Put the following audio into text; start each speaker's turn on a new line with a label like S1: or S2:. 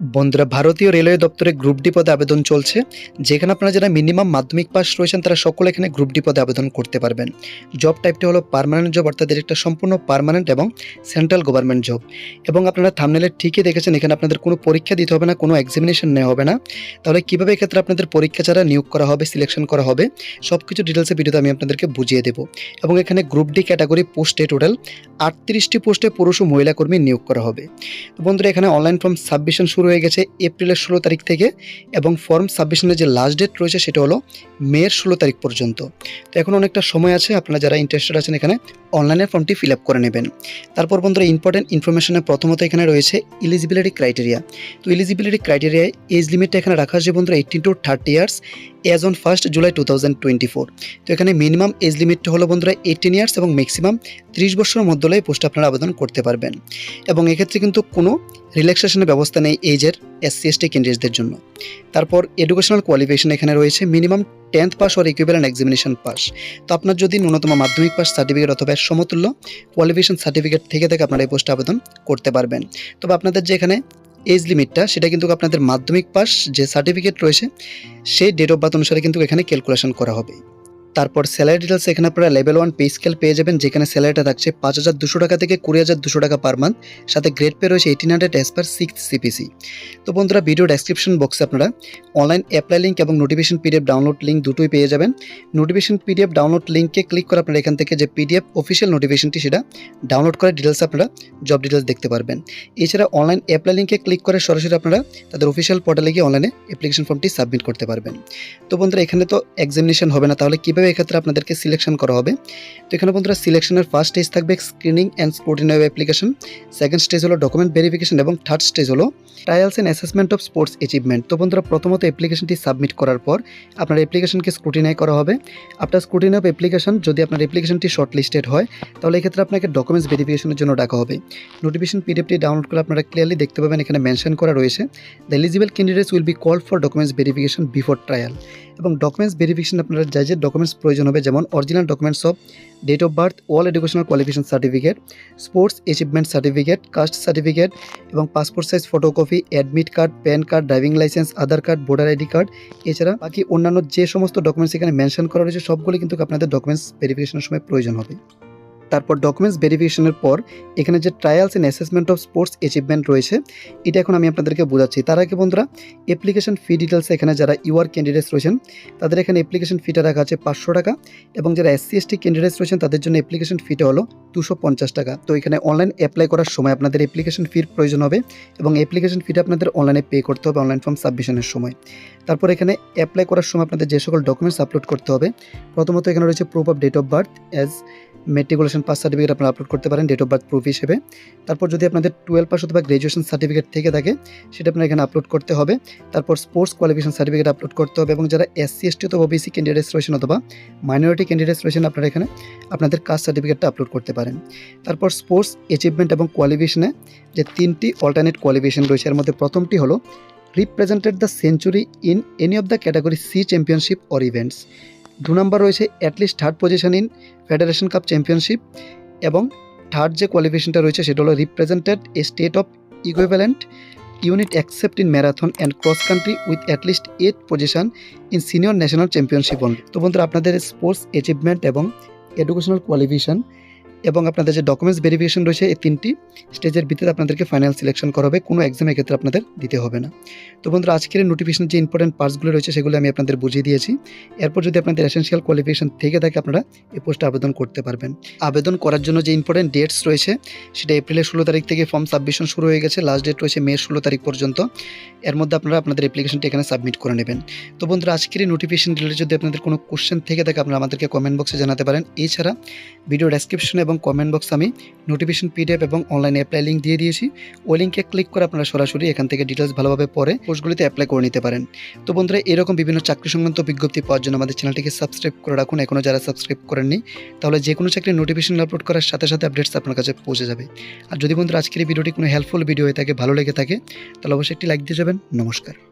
S1: বন্ধুরা, ভারতীয় রেলওয়ে দপ্তরে গ্রুপ ডি পদে আবেদন চলছে, যেখানে আপনারা যারা মিনিমাম মাধ্যমিক পাস রয়েছেন, তারা সকলে এখানে গ্রুপ ডি পদে আবেদন করতে পারবেন। জব টাইপটি হলো পারমানেন্ট জব অর্থাৎ একটা সম্পূর্ণ পারমানেন্ট এবং সেন্ট্রাল গভর্নমেন্ট জব এবং আপনারা থামনেলে ঠিকই দেখেছেন, এখানে আপনাদের কোনো পরীক্ষা দিতে হবে না, কোনো এক্সামিনেশন নেওয়া হবে না। তাহলে কীভাবে এক্ষেত্রে আপনাদের পরীক্ষা ছাড়া নিয়োগ করা হবে সিলেকশন করা হবে সব কিছু ডিটেলসে ভিডিওতে আমি আপনাদেরকে বুঝিয়ে দেবো। এবং এখানে গ্রুপ ডি ক্যাটাগরি পোস্টে টোটাল আটত্রিশটি পোস্টে পুরুষ ও মহিলা কর্মী নিয়োগ করা হবে। বন্ধুরা, এখানে অনলাইন ফর্ম সাবমিশন শুরু হয়ে গেছে এপ্রিলের ষোলো তারিখ থেকে এবং ফর্ম সাবমিশনের যে লাস্ট ডেট রয়েছে সেটা হলো মের ষোলো তারিখ পর্যন্ত। তো এখন অনেকটা সময় আছে, আপনারা যারা ইন্টারেস্টেড আছেন এখানে অনলাইনে ফর্মটি ফিল আপ করে নেবেন। তারপর বন্ধুরা ইম্পর্টেন্ট ইনফরমেশনে প্রথমত এখানে রয়েছে ইলিজিবিলিটি ক্রাইটেরিয়া তো ইলিজিবিলিটি ক্রাইটেরিয়ায় এজ লিমিটটা এখানে রাখা আছে বন্ধুরা eighteen to thirty years age on first July two thousand twenty four তো এখানে মিনিমাম এজ লিমিটটা হলো বন্ধুরা এইটিন ইয়ার্স এবং ম্যাক্সিমাম ত্রিশ বছরের মধ্যে পোস্টে আপনারা আবেদন করতে পারবেন। এবং এক্ষেত্রে কিন্তু কোনো রিল্যাক্সেশনের ব্যবস্থা নেই এজের এসসি এসটি ক্যান্ডিডেটদের জন্য। তারপর এডুকেশনাল কোয়ালিফিকেশন এখানে রয়েছে minimum tenth pass or equivalent examination pass তো আপনার যদি ন্যূনতম মাধ্যমিক পাস সার্টিফিকেট অথবা সমতুল্য কোয়ালিফিকেশন সার্টিফিকেট থেকে থেকে আপনারা এই পোস্টে আবেদন করতে পারবেন। তবে আপনাদের যে এখানে এজ লিমিটটা সেটা কিন্তু আপনাদের মাধ্যমিক পাস যে সার্টিফিকেট রয়েছে, সেই ডেট অফ বার্থ অনুসারে কিন্তু এখানে ক্যালকুলেশন করা হবে। তারপর স্যালারি ডিটেলস এখানে আপনারা লেভেল ওয়ান পে স্কেল পেয়ে যাবেন, যেখানে স্যালারিটা থাকছে পাঁচ হাজার দুশো টাকা থেকে কুড়ি হাজার দুশো টাকা পার মান্থ সাথে গ্রেড পে রয়েছে eighteen hundred as per six CPC তো বন্ধুরা ভিডিও ডেসক্রিপশন বক্সে আপনারা অনলাইন অ্যাপ্লাই লিঙ্ক এবং নোটিফিকেশন পিডিএফ ডাউনলোড লিঙ্ক দুটোই পেয়ে যাবেন। নোটিফিকেশন পিডিএফ ডাউনলোড লিঙ্কে ক্লিক করে আপনারা এখান থেকে যে পিডিএফ অফিসিয়াল নোটিফিকেশনটি সেটা ডাউনলোড করে ডিটেলস আপনারা জব ডিটেলস দেখতে পারবেন। এছাড়া অনলাইন অ্যাপ্লাই লিঙ্কে ক্লিক করে সরাসরি আপনারা তাদের অফিসিয়াল পোর্টালে গিয়ে অনলাইনে অ্যাপ্লিকেশন ফর্মটি সাবমিট করতে পারবেন। তো বন্ধুরা, এখানে তো এক্সামিনেশন হবে না, তাহলে কীভাবে এক্ষেত্রে আপনাদেরকে সিলেকশন করা হবে। তো এখানে বন্ধুরা সিলেকশনের ফার্স্ট স্টেজ থাকবে screening and sporting application second stage হলো ডকুমেন্ট ভেরিফিকেশন এবং থার্ড স্টেজ হলো trials and assessment of sports achievement তো বন্ধুরা প্রথমত অ্যাপ্লিকেশনটি সাবমিট করার পর আপনার অ্যাপ্লিকেশনকে স্ক্রুটিনাই করা হবে। আপনার স্ক্রুটিন অফ অ্যাপ্লিকেশন যদি আপনার অ্যাপ্লিকেশনটি শর্ট লিস্টেড হয়, তাহলে এক্ষেত্রে আপনাকে ডকুমেন্টস ভেরিফিকেশনের জন্য ডাকা হবে। নোটিফিকেশন পিডিএফটি ডাউনলোড করে আপনারা ক্লিয়ারলি দেখতে পাবেন এখানে মেনশন করা রয়েছে। The eligible candidates will be call for documents verification before trial এবং ডকুমেন্টস ভেরিফিকেশন আপনারা যা যে ডকুমেন্টস প্রয়োজন হবে, যেমন original documents of date of birth all educational qualification certificate sports achievement certificate caste certificate এবং passport size photocopy admit card PAN card driving licence Aadhaar card voter ID card এছাড়া বাকি অন্যান্য যে সমস্ত ডকুমেন্টস এখানে মেনশন করা রয়েছে, সবগুলি কিন্তু আপনাদের ডকুমেন্টস ভেরিফিকেশনের সময় প্রয়োজন হবে। তারপর ডকুমেন্টস ভেরিফিকেশনের পর এখানে যে trials and assessment of sports achievement রয়েছে, এটা এখন আমি আপনাদেরকে বোঝাচ্ছি। তার আগে বন্ধুরা অ্যাপ্লিকেশন ফি ডিটেলস এখানে যারা ইউআর ক্যান্ডিডেটস রয়েছেন, তাদের এখানে অ্যাপ্লিকেশন ফিটা রাখা আছে পাঁচশো টাকা এবং যারা এসসি এসটি ক্যান্ডিডেটস রয়েছেন, তাদের জন্য অ্যাপ্লিকেশন ফিটা হলো দুশো পঞ্চাশ টাকা। তো এখানে অনলাইন অ্যাপ্লাই করার সময় আপনাদের অ্যাপ্লিকেশন ফির প্রয়োজন হবে এবং অ্যাপ্লিকেশন ফিটা আপনাদের অনলাইনে পে করতে হবে অনলাইন ফর্ম সাবমিশনের সময়। তারপর এখানে অ্যাপ্লাই করার সময় আপনাদের যে সকল ডকুমেন্টস আপলোড করতে হবে, প্রথমত এখানে রয়েছে proof of date of birth as matriculation pass certificate আপনারা আপলোড করতে পারেন ডেট অফ বার্থ প্রুফ হিসেবে। তারপর যদি আপনাদের টুয়েলভ পাস অথবা গ্র্যাজুয়েশন সার্টিফিকেট থেকে থাকে, সেটা আপনার এখানে আপলোড করতে হবে। তারপর স্পোর্টস কোয়ালিফিকেশন সার্টিফিকেট আপলোড করতে হবে এবং যারা এস এসসি এসটি অথবা ওবিসি ক্যান্ডিডেটস রয়েছেন অথবা মাইনরিটি ক্যান্ডিডেটস রয়েছেন আপনারা এখানে আপনাদের কাস্ট সার্টিফিকেটটা আপলোড করতে পারেন। তারপর স্পোর্টস অ্যাচিভমেন্ট এবং কোয়ালিফিকেশনে যে তিনটি অল্টারনেট কোয়ালিফিকেশন রয়েছে, এর মধ্যে প্রথমটি হলো represented the century in any of the category C championship or events দু নম্বর রয়েছে at least third position in federation cup championship এবং থার্ড যে কোয়ালিফিকেশনটা রয়েছে সেটা হলো represented a state of equivalent unit accept in marathon and cross country with at least eight position in senior national championship only তো বন্ধুরা, আপনাদের sports achievement এবং এডুকেশনাল কোয়ালিফিকেশন এবং আপনাদের যে ডকুমেন্টস ভেরিফিকেশন রয়েছে, এই তিনটি স্টেজের ভিত্তিতে আপনাদেরকে ফাইনাল সিলেকশন করা হবে। কোনো এক্সামের ক্ষেত্রে আপনাদের দিতে হবে না। তো বন্ধুরা, আজকের নোটিফিকেশন যে ইম্পর্টেন্ট পার্টসগুলো রয়েছে, সেগুলো আমি আপনাদের বুঝিয়ে দিয়েছি। এরপর যদি আপনাদের এসেন্সিয়াল কোয়ালিফিকেশন থেকে থাকে, আপনারা এই পোস্টে আবেদন করতে পারবেন। আবেদন করার জন্য যে ইম্পর্টেন্ট ডেটস রয়েছে, সেটা এপ্রিলের ষোলো তারিখ থেকে ফর্ম সাবমিশন শুরু হয়ে গেছে। লাস্ট ডেট রয়েছে মে ষোলো তারিখ পর্যন্ত। এর মধ্যে আপনারা আপনাদের অ্যাপ্লিকেশনটি এখানে সাবমিট করে নেবেন। তো বন্ধুরা, আজকের নোটিফিকেশন রিলেটেড যদি আপনাদের কোনো কোশ্চেন থেকে থাকে, আপনারা আমাদেরকে কমেন্ট বক্সে জানাতে পারেন। এছাড়া ভিডিও ডেসক্রিপশন এবং কমেন্ট বক্সে আমি নোটিফিকেশন পিডিএফ এবং অনলাইন অ্যাপ্লাই লিঙ্ক দিয়ে দিয়েছি। ওই লিঙ্কে ক্লিক করে আপনারা সরাসরি এখান থেকে ডিটেলস ভালোভাবে পরে পোস্টগুলিতে অ্যাপ্লাই করে নিতে পারেন। তো বন্ধুরা, এরকম বিভিন্ন চাকরি সংক্রান্ত বিজ্ঞপ্তি পাওয়ার জন্য আমাদের চ্যানেলটিকে সাবস্ক্রাইব করে রাখুন। এখনও যারা সাবস্ক্রাইব করেননি, তাহলে যে কোনো চাকরির নোটিফিকেশন আপলোড করার সাথে সাথে আপডেটস আপনার কাছে পৌঁছে যাবে। আর যদি বন্ধুরা, আজকের এই ভিডিওটি কোনো হেল্পফুল ভিডিও হয়ে থাকে, ভালো লেগে থাকে, তাহলে অবশ্যই একটি লাইক দিয়ে যাবেন। নমস্কার।